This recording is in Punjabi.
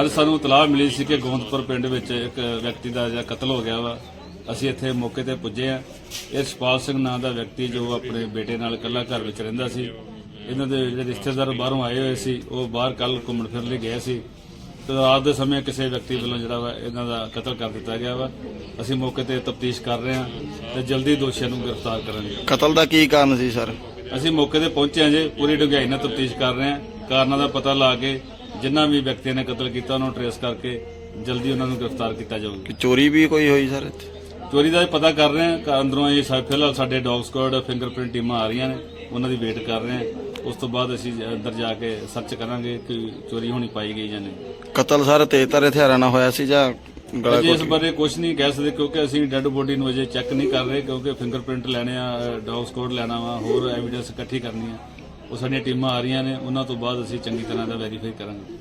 ਅੱਜ ਸਾਨੂੰ ਇਤਲਾਹ ਮਿਲੀ ਸੀ ਕਿ ਗੋਂਦਪੁਰ ਪਿੰਡ ਵਿੱਚ ਇੱਕ ਵਿਅਕਤੀ ਦਾ ਜਿਹੜਾ ਕਤਲ ਹੋ ਗਿਆ ਵਾ। ਅਸੀਂ ਇੱਥੇ ਮੌਕੇ ਤੇ ਪੁੱਜੇ ਆ ਇਹ ਸ਼ਪਾਲ ਸਿੰਘ ਨਾਂ ਦਾ ਵਿਅਕਤੀ ਜੋ ਆਪਣੇ ਬੇਟੇ ਨਾਲ ਇਕੱਲਾ ਘਰ ਵਿੱਚ ਰਹਿੰਦਾ ਸੀ। ਇਹਨਾਂ ਦੇ ਜਿਹੜੇ ਰਿਸ਼ਤੇਦਾਰ ਬਾਹਰੋਂ ਆਏ ਹੋਏ ਸੀ ਉਹ ਬਾਹਰ ਕੱਲ ਘੁੰਮਣ ਫਿਰਨ ਲਈ ਗਏ ਸੀ। ਤੇ ਰਾਤ ਦੇ ਸਮੇਂ ਕਿਸੇ ਵਿਅਕਤੀ ਵੱਲੋਂ ਜਿਹੜਾ ਵਾ ਇਹਨਾਂ ਦਾ ਕਤਲ ਕਰ ਦਿੱਤਾ ਗਿਆ ਵਾ। ਅਸੀਂ ਮੌਕੇ ਤੇ ਤਫਤੀਸ਼ ਕਰ ਰਹੇ ਹਾਂ ਤੇ ਜਲਦੀ ਦੋਸ਼ੀਆਂ ਨੂੰ ਗ੍ਰਿਫਤਾਰ ਕਰਾਂਗੇ। ਕਤਲ ਦਾ ਕੀ ਕਾਰਨ ਸੀ ਸਰ? ਅਸੀਂ ਮੌਕੇ ਤੇ ਪਹੁੰਚੇ ਹਾਂ ਜੀ। ਪੂਰੀ ਡੂੰਘਾਈ ਨਾਲ ਤਫਤੀਸ਼ ਕਰ ਰਹੇ ਹਾਂ। ਕਾਰਨਾਂ ਦਾ ਪਤਾ ਲਾ ਕੇ ਜਿਨ੍ਹਾਂ ਵੀ ਵਿਅਕਤੀਆਂ ਨੇ ਕਤਲ ਕੀਤਾ ਉਹਨਾਂ ਨੂੰ ਟਰੇਸ ਕਰਕੇ ਜਲਦੀ ਉਹਨਾਂ ਨੂੰ ਗ੍ਰਿਫਤਾਰ ਕੀਤਾ ਜਾਊਗਾ। ਕਿ ਚੋਰੀ ਵੀ ਕੋਈ ਹੋਈ ਸਰ ਇੱਥੇ? ਚੋਰੀ ਦਾ ਪਤਾ ਕਰ ਰਹੇ ਹਾਂ ਘਰ ਅੰਦਰੋਂ ਇਹ ਸਾ- ਫਿਲਹਾਲ ਸਾਡੇ ਡੌਗ ਸਕੁਆਡ ਫਿੰਗਰਪ੍ਰਿੰਟ ਟੀਮਾਂ ਆ ਰਹੀਆਂ ਨੇ ਉਹਨਾਂ ਦੀ ਵੇਟ ਕਰ ਰਹੇ ਹਾਂ। ਉਸ ਤੋਂ ਬਾਅਦ ਅਸੀਂ ਅੰਦਰ ਜਾ ਕੇ ਸਰਚ ਕਰਾਂਗੇ ਕਿ ਚੋਰੀ ਹੋਣੀ ਪਾਈ ਗਈ ਜਾਂ ਨਹੀਂ। ਕਤਲ ਸਰ ਤੇਜ਼ਧਾਰ ਹਥਿਆਰਾਂ ਨਾਲ ਹੋਇਆ ਸੀ ਜਾਂ ਗਲਾ ਅਜੇ ਇਸ ਘੋਟ ਬਾਰੇ ਕੁਝ ਨਹੀਂ ਕਹਿ ਸਕਦੇ ਕਿਉਂਕਿ ਅਸੀਂ ਡੈੱਡ ਬੋਡੀ ਨੂੰ ਅਜੇ ਚੈੱਕ ਨਹੀਂ ਕਰ ਰਹੇ ਕਿਉਂਕਿ ਫਿੰਗਰਪ੍ਰਿੰਟ ਲੈਣੇ ਆ ਡੌਗ ਸਕੋਡ ਲੈਣਾ ਵਾ ਹੋਰ ਐਵੀਡੈਂਸ ਇਕੱਠੀ ਕਰਨੀ ਆ। ਉਹ ਸਾਡੀਆਂ ਟੀਮਾਂ ਆ ਰਹੀਆਂ ਨੇ, ਉਹਨਾਂ ਤੋਂ ਬਾਅਦ ਅਸੀਂ ਚੰਗੀ ਤਰ੍ਹਾਂ ਦਾ ਵੈਰੀਫਾਈ ਕਰਾਂਗੇ।